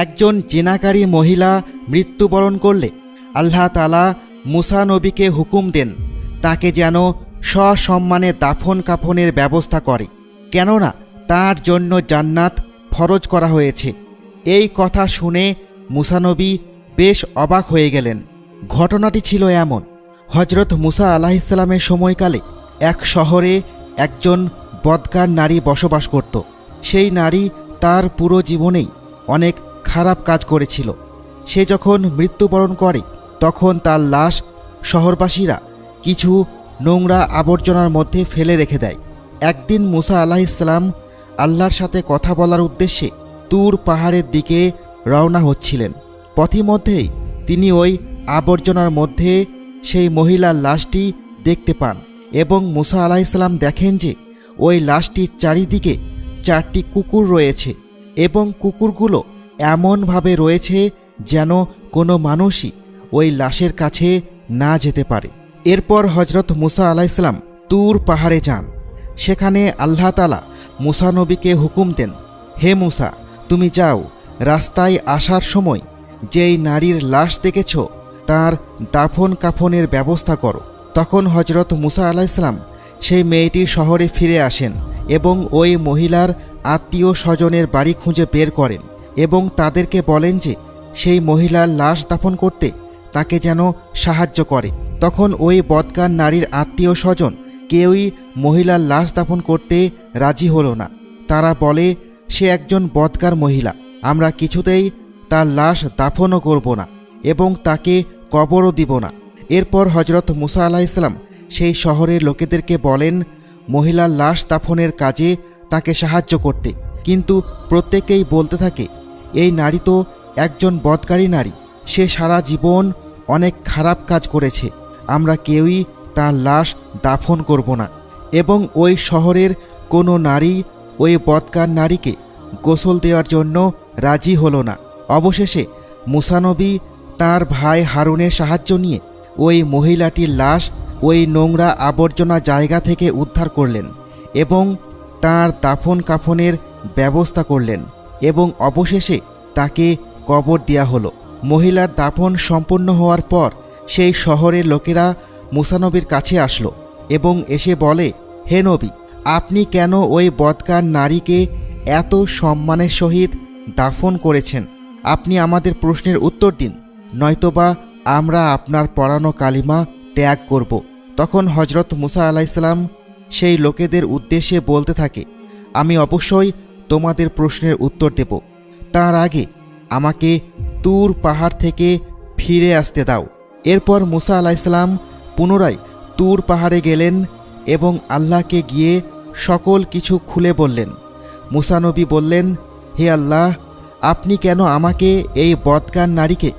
একজন জেনাকারী মহিলা মৃত্যুবরণ করলে আল্লাহ তালা মুসা নবীকে হুকুম দেন, তাকে যেন সসম্মানে দাফন কাফনের ব্যবস্থা করে, কেননা তার জন্য জান্নাত ফরজ করা হয়েছে। এই কথা শুনে মুসানবী বেশ অবাক হয়ে গেলেন। ঘটনাটি ছিল এমন হজরত মুসা আলাহিসাল্লামের সময়কালে এক শহরে একজন বদকার নারী বসবাস করত। সেই নারী তার পুরো জীবনেই অনেক খারাপ কাজ করেছিল। সে যখন মৃত্যুবরণ করে, তখন তার লাশ শহরবাসীরা কিছু নোংরা আবর্জনার মধ্যে ফেলে রেখে দেয়। একদিন মুসা আলাহিসাল্লাম আল্লাহর সাথে কথা বলার উদ্দেশ্যে তুর পাহাড়ের দিকে রওনা হচ্ছিলেন। পথিমধ্যেই তিনি ওই আবর্জনার মধ্যে সেই মহিলার লাশটি দেখতে পান এবং মুসা আলাহিসাল্লাম দেখেন যে ওই লাশটির চারিদিকে চারটি কুকুর রয়েছে এবং কুকুরগুলো এমনভাবে রয়েছে যেন কোনো মানুষই ওই লাশের কাছে না যেতে পারে। এরপর হজরত মুসা আলাইসাল্লাম তুর পাহাড়ে যান। সেখানে আল্লাহ তালা মুসা নবীকে হুকুম দেন, হে মুসা, তুমি যাও, রাস্তায় আসার সময় যেই নারীর লাশ দেখেছ, তার দাফন কাফনের ব্যবস্থা করো। তখন হজরত মুসা আলাইসাল্লাম সেই মেয়েটির শহরে ফিরে আসেন এবং ওই মহিলার আত্মীয় স্বজনের বাড়ি খুঁজে বের করেন। এবং তাদেরকে বলেন যে, সেই মহিলার লাশ দাফন করতে তাকে যেন সাহায্য করে। তখন ওই বদকার নারীর আত্মীয় স্বজন কেউই মহিলার লাশ দাফন করতে রাজি হলো না। তারা বলে, সে একজন বদকার মহিলা, আমরা কিছুতেই তার লাশ দাফনও করব না এবং তাকে কবরও দিব না। এরপর হজরত মুসা আলাহ ইসলাম সেই শহরের লোকেদেরকে বলেন, মহিলার লাশ দাফনের কাজে তাকে সাহায্য করতে। কিন্তু প্রত্যেকেই বলতে থাকে এই নারী তো একজন বদকারী নারী। সে সারা জীবন অনেক খারাপ কাজ করেছে। আমরা কেউই তার লাশ দাফন করব না। এবং ওই শহরের কোনো নারী ওই বদকার নারীকে গোসল দেওয়ার জন্য রাজি হলো না। অবশেষে মুসানবী তার ভাই হারুনের সাহায্য নিয়ে ওই মহিলাটির লাশ ওই নোংরা আবর্জনা জায়গা থেকে উদ্ধার করলেন এবং তার দাফন কাফনের ব্যবস্থা করলেন। এবং অবশেষে তাকে কবর দেয়া হলো। মহিলার দাফন সম্পূর্ণ হওয়ার পর সেই শহরের লোকেরা মুসানবীর কাছে আসলো এবং এসে বলে, হে নবী, আপনি কেন ওই বদকার নারীকে এত সম্মানের সহিত দাফন করেছেন? আপনি আমাদের প্রশ্নের উত্তর দিন, নয়তোবা আমরা আপনার পড়ানো কালিমা ত্যাগ করব। তখন হজরত মুসা আলাইসাল্লাম সেই লোকেদের উদ্দেশ্যে বলতে থাকে, আমি অবশ্যই তোমাদের প্রশ্নের উত্তর দেব। তার আগে আমাকে তুর পাহাড় থেকে ফিরে আসতে দাও। এরপর মুসা আলাইসাল্লাম পুনরায় তুর পাহাড়ে গেলেন এবং আল্লাহকে গিয়ে সকল কিছু খুলে বললেন। মুসানবী বললেন, হে আল্লাহ, আপনি কেন আমাকে এই বদগান নারীকে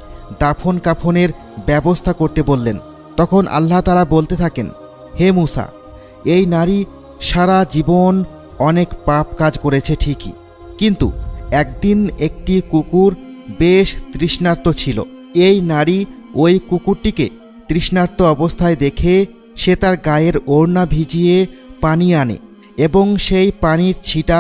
দাফন কাফনের ব্যবস্থা করতে বললেন? তখন আল্লাহ তালা বলতে থাকেন, হে মুসা, এই নারী সারা জীবন অনেক পাপ কাজ করেছে ঠিকই, কিন্তু একদিন একটি কুকুর বেশ তৃষ্ণার্ত ছিল। এই নারী ওই কুকুরটিকে তৃষ্ণার্ত অবস্থায় দেখে সে তার গায়ের ওড়না ভিজিয়ে পানি আনে এবং সেই পানির ছিটা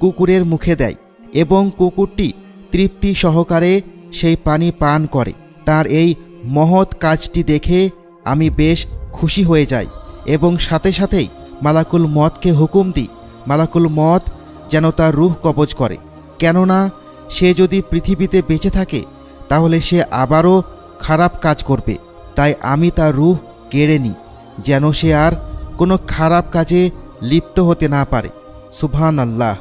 কুকুরের মুখে দেয় এবং কুকুরটি তৃপ্তি সহকারে সেই পানি পান করে। তার এই মহৎ কাজটি দেখে আমি বেশ খুশি হয়ে যাই এবং সাথে সাথেই মালাকুল মতকে হুকুম দিই। মালাকুল মত যেন তার রূহ কবজ করে। কেননা সে যদি পৃথিবীতে বেঁচে থাকে, তাহলে সে আবারও খারাপ কাজ করবে। তাই আমি তার রূহ কেড়ে নিই, যেন সে আর কোনো খারাপ কাজে লিপ্ত হতে না পারে। সুবহান আল্লাহ